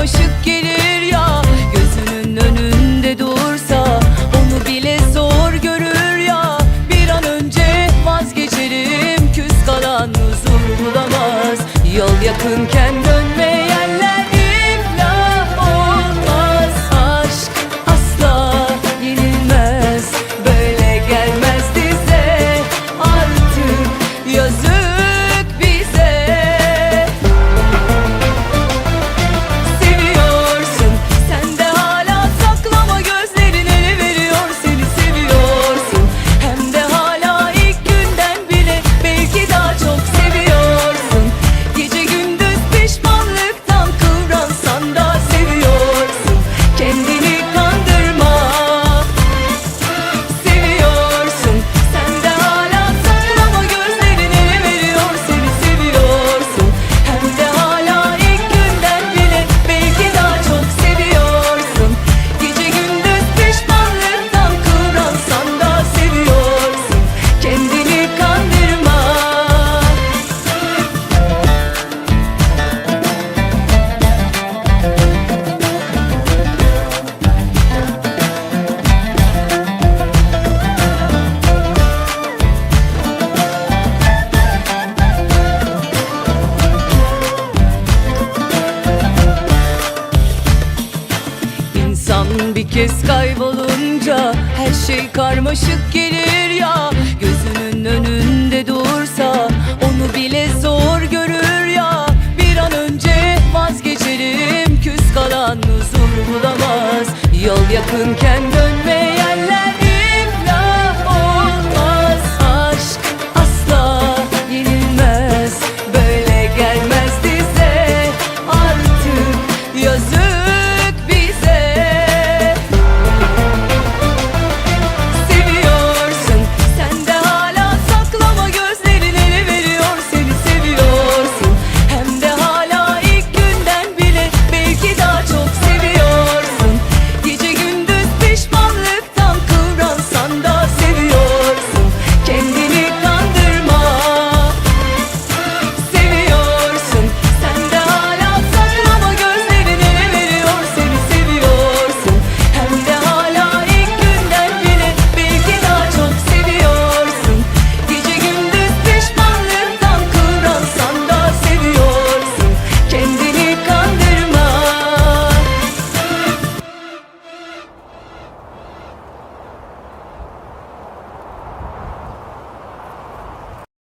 karmaşık gelir ya Gözünün önünde dursa Onu bile zor görür ya. Bir an önce vazgeçerim Küs kalan huzur bulamaz. Yol yakınken dönmeyenler İnsan bir kez kaybolunca her şey karmaşık gelir ya. Gözünün önünde dursa onu bile zor görür ya. Bir an önce vazgeçerim küs kalan huzur bulamaz. Yol yakınken dön